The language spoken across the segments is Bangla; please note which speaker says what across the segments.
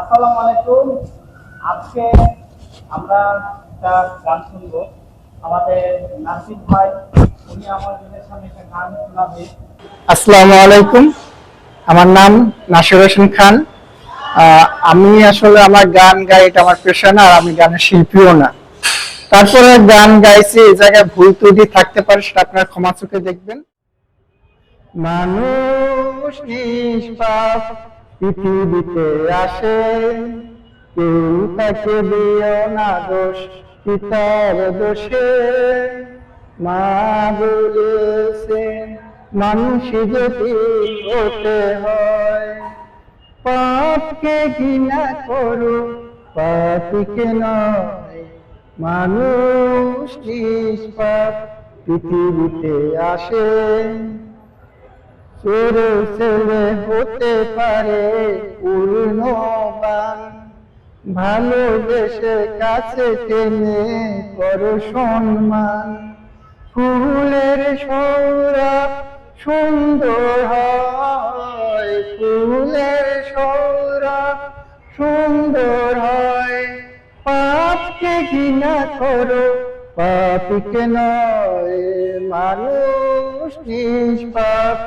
Speaker 1: আসসালামু আলাইকুম। আজকে আমরা একটা গান শুনব। আমাদের ভাই, উনি আমাদের সামনে একটা গান শোনাবে।
Speaker 2: আসসালামু আলাইকুম। আমার নাম নাসির হোসেন খান। আমি আসলে আমার গান গাই, এটা আমার পেশা না, আর আমি গানের শিল্পীও না। তারপরে গান গাইছি এই জায়গায় ভুল ত্রুটি থাকতে পারে, সেটা আপনার ক্ষমা চোখে দেখবেন। মানুষ পৃথিবীতে আসে। কেউ তাকে দিও না দোষ, পিতার দোষে। মা বলেছেন, মানুষ যদি হতে হয়, পাপকে ঘৃণা করো পাপিকে নয়। মানুষ নিষ্পাপ, পৃথিবীতে আসে। চোর ছেলে হতে পারে পূর্ণবান ভালোবেসে কাছে টেনে করো সম্মান। ফুলের সৌরভ সুন্দর হয়, ফুলের সৌরভ সুন্দর হয়। পাপকে ঘৃণা করো, পাপিকে নয়, মানুষ নিষ্পাপ।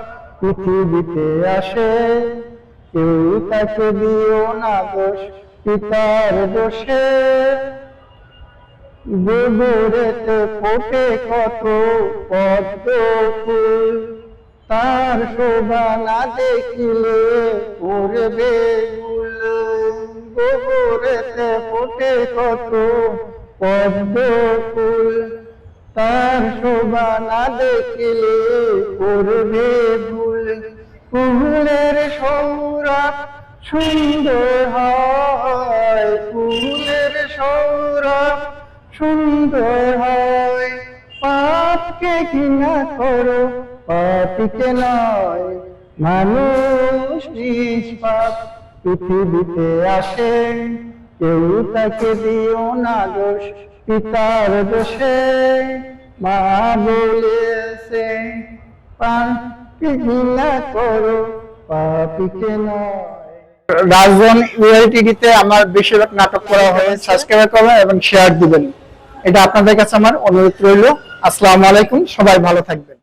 Speaker 2: পৃথিবীতে আসে, কেউ তাকে দিও না দোষ, পিতার দোষে। গোবরেতে ফোটে কত পদ্ম ফুল, তার শোভা না দেখিলে ফুল। গোবরেতে ফোটে কত পদ্ম ফুল, তার শোভা না দেখিলে ভুল ফুলের সৌরভ সুন্দর হয়, ফুলের সৌরভ সুন্দর হয়। পাপকে ঘৃণা করো, পাপিকে নয়, মানুষ নিষ্পাপ। পৃথিবীতে আসে, কেউ তাকে দিও না দোষ, পিতার দোষে মা বলেছে আমার বেশিরভাগ নাটক করা হয় সাবস্ক্রাইব করবেন এবং শেয়ার দিবেন। এটা আপনাদের কাছে আমার অনুরোধ রইল। আসসালামু আলাইকুম, সবাই ভালো থাকবেন।